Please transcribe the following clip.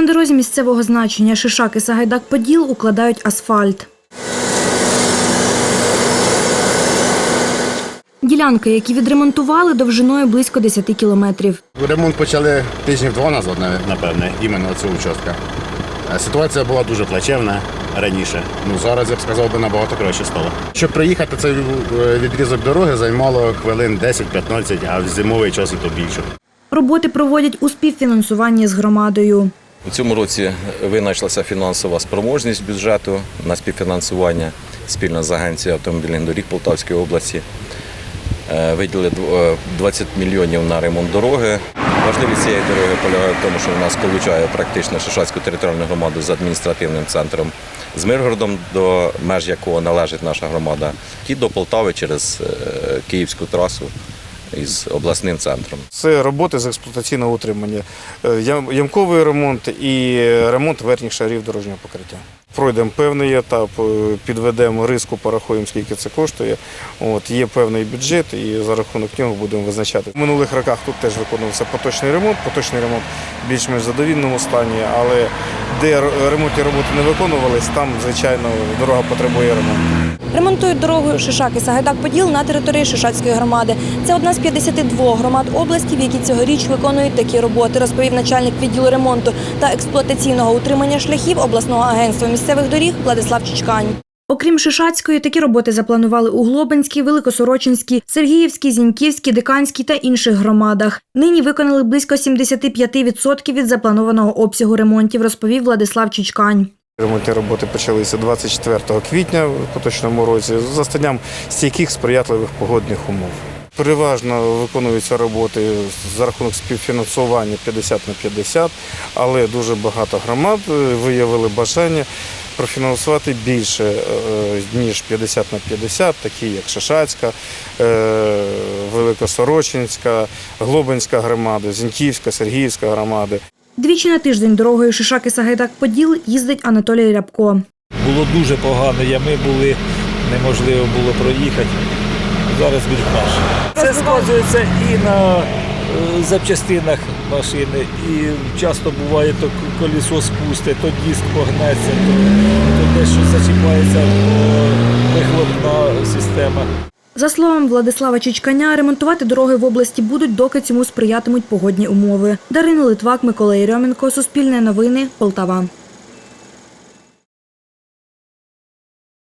На дорозі місцевого значення Шишак і Сагайдак Поділ укладають асфальт. Ділянки, які відремонтували довжиною близько 10 кілометрів. Ремонт почали тижнів два назад, напевне, іменно цього участка. Е, Ситуація була дуже плачевна раніше. Ну зараз я б сказав би набагато краще стало. Щоб приїхати цей е, відрізок дороги займало хвилин 10-15, а в зимовий час і то більше. Роботи проводять у співфінансуванні з громадою. У цьому році винайшлася фінансова спроможність бюджету на співфінансування спільно з агенцією автомобільних доріг Полтавської області. Е, Виділили е, 20 мільйонів на ремонт дороги. Важливість цієї дороги полягає в тому, що вона сполучає практично Шишацьку територіальну громаду з адміністративним центром з Миргородом, до меж якого належить наша громада, і до Полтави через е, Київську трасу із обласним центром. Це роботи з експлуатаційного утримання, е, ямковий ремонт і ремонт верхніх шарів дорожнього покриття. Пройдемо певний етап, е, підведемо риску, порахуємо, скільки це коштує. От, є певний бюджет, і за рахунок нього будемо визначати. В минулих роках тут теж виконувався поточний ремонт. Поточний ремонт в більш-менш задовільному стані, але де ремонтні роботи не виконувались, там, звичайно, дорога потребує ремонту. Ремонтують дорогу Шишак і Сагайдак Поділ на території Шишацької громади. Це одна з 52 громад області, в які цьогоріч виконують такі роботи, розповів начальник відділу ремонту та експлуатаційного утримання шляхів обласного агентства місцевих доріг Владислав Чичкань. Окрім Шишацької, такі роботи запланували у Глобинській, Великосорочинській, Сергіївській, Зіньківській, Диканській та інших громадах. Нині виконали близько 75% від запланованого обсягу ремонтів, розповів Владислав Чичкань. Ремонтні роботи почалися 24 квітня в поточному році з застанням стійких сприятливих погодних умов. Переважно виконуються роботи за рахунок співфінансування 50 на 50, але дуже багато громад е, виявили бажання профінансувати більше, е, ніж 50 на 50, такі як Шишацька, е, Великосорочинська, Глобинська громада, Зіньківська, Сергіївська громади. Двічі на тиждень дорогою Шишак і Сагайдак Поділ їздить Анатолій Рябко. Було дуже погано, ями були, неможливо було проїхати. Зараз більш краще. Це сказується і на е, запчастинах машини, і часто буває, то колесо спусте, то диск погнеться, то, то дещо зачіпається то вихлопна система. За словами Владислава Чичканя, ремонтувати дороги в області будуть, доки цьому сприятимуть погодні умови. Дарина Литвак, Микола Єрьоменко, Суспільне новини, Полтава.